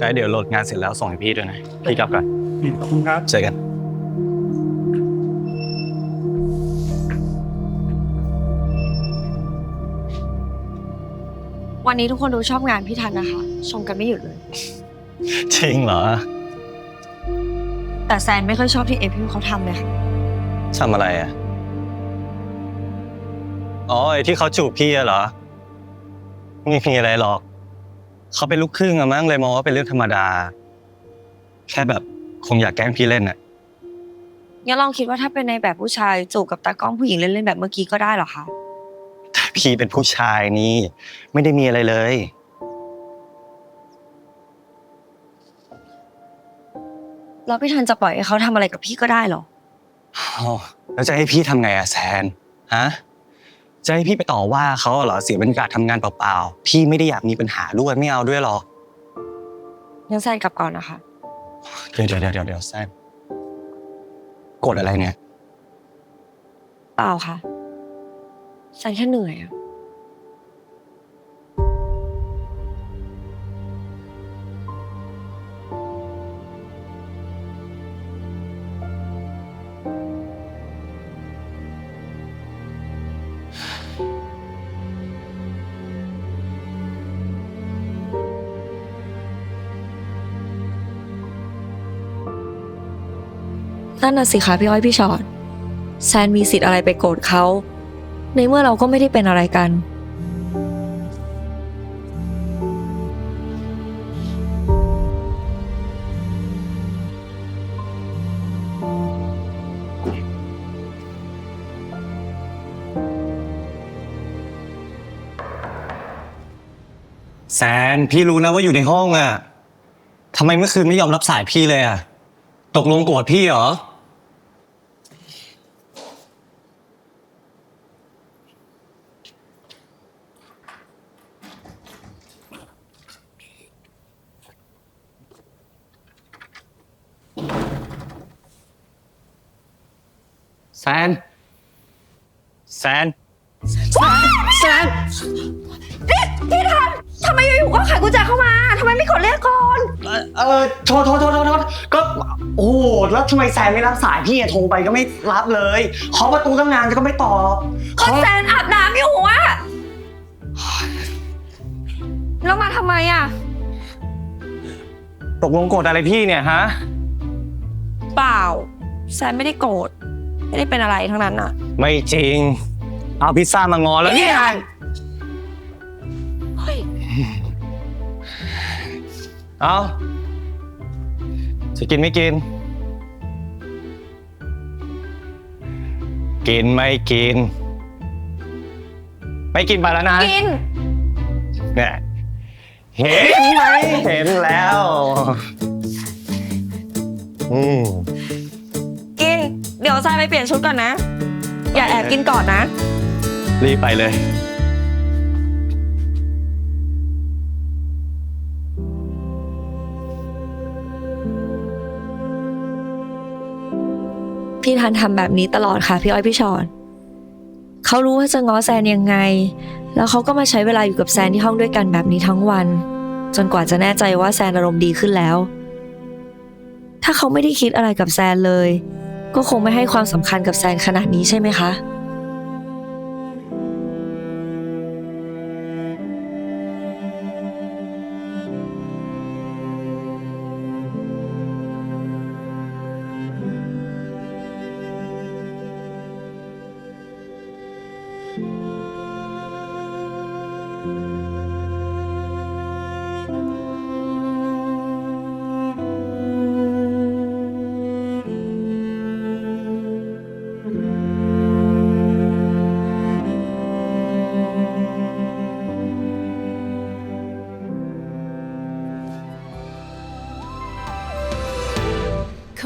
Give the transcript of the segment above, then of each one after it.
ไกด์เดี๋ยวโหลดงานเสร็จแล้วส่งให้พี่ด้วยนะ พี่กลับก่อนขอบคุณครับ เจอกัน วันนี้ทุกคนดูชอบงานพี่ทันนะคะ ชมกันไม่หยุดเลย จริงเหรอ แต่แซนไม่ค่อยชอบที่เอพิมเขาทำเลยค่ะทำอะไรอะ อ๋อไอ้ที่เขาจูบพี่อะเหรอ ไม่มีอะไรหรอก เขาเป็นลูกครึ่งอะมั้งเลยมองว่าเป็นเรื่องธรรมดา แค่แบบคงอยากแกล้งพี่เล่นอะงั้นลองคิดว่าถ้าเป็นในแบบผู้ชายจูบกับตากล้องผู้หญิงเล่นๆแบบเมื่อกี้ก็ได้เหรอคะ แต่พี่เป็นผู้ชายนี่ ไม่ได้มีอะไรเลยแล้วพี่ทันจะปล่อยให้เขาทำอะไรกับพี่ก็ได้เหรอ อ้าวแล้วจะให้พี่ทำไงอะแซน ฮะ จะให้พี่ไปต่อว่าเขาเหรอเสียบรรยากาศทำงานเปล่าๆพี่ไม่ได้อยากมีปัญหาด้วยไม่เอาด้วยหรอกงั้นแซนกลับก่อนนะคะ เดี๋ยวเดี๋ยวเดี๋ยวเดี๋ยวแซนกดอะไรเนี่ย เปล่าค่ะแซนแค่เหนื่อยอะ นั่นน่ะสิคะพี่อ้อยพี่ชอตแซนมีสิทธิ์อะไรไปโกรธเขาในเมื่อเราก็ไม่ได้เป็นอะไรกัน แซนพี่รู้นะว่าอยู่ในห้องอะทำไมเมื่อคืนไม่ยอมรับสายพี่เลยอะ ตกลงโกรธพี่เหรอ แซน แซน แซน พี่พี่ทันทำไมอยู่ๆก็ไขกุญแจเข้ามา ทำไมไม่กดเรียกก่อน เอ่อเออโทษโทษโทษโทษโทษก็โอ้โหแล้วทำไมแซนไม่รับสายพี่อะโทรไปก็ไม่รับเลยเคาะประตูตั้งนานก็ไม่ตอบก็แซนอาบน้ำอยู่อะแล้วมาทำไมอะตกลงโกรธอะไรพี่เนี่ยฮะ เปล่า แซนไม่ได้โกรธไม่ได้เป็นอะไรทั้งนั้นอะไม่จริง เอาพิซซ่ามางอแล้วเนี่ย เฮ้ย เอาจะกินไม่กิน กินไม่กิน ไม่กินไปแล้วนะกิน เนี่ยเห็นไหมเห็นแล้ว อืมกิน เดี๋ยวแซนไปเปลี่ยนชุดก่อนนะ อย่าแอบกินก่อนนะ รีบไปเลย พี่ทันทำแบบนี้ตลอดค่ะพี่อ้อยพี่ชอนเขารู้ว่าจะง้อแซนยังไง แล้วเขาก็มาใช้เวลาอยู่กับแซนที่ห้องด้วยกันแบบนี้ทั้งวัน จนกว่าจะแน่ใจว่าแซนอารมณ์ดีขึ้นแล้ว ถ้าเขาไม่ได้คิดอะไรกับแซนเลย ก็คงไม่ให้ความสำคัญกับแซนขนาดนี้ใช่ไหมคะ ค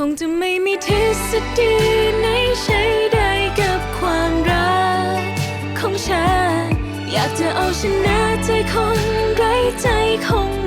งจะไม่มีทฤษฎีไหนใช้ ชนะใจคนไร้ใจคง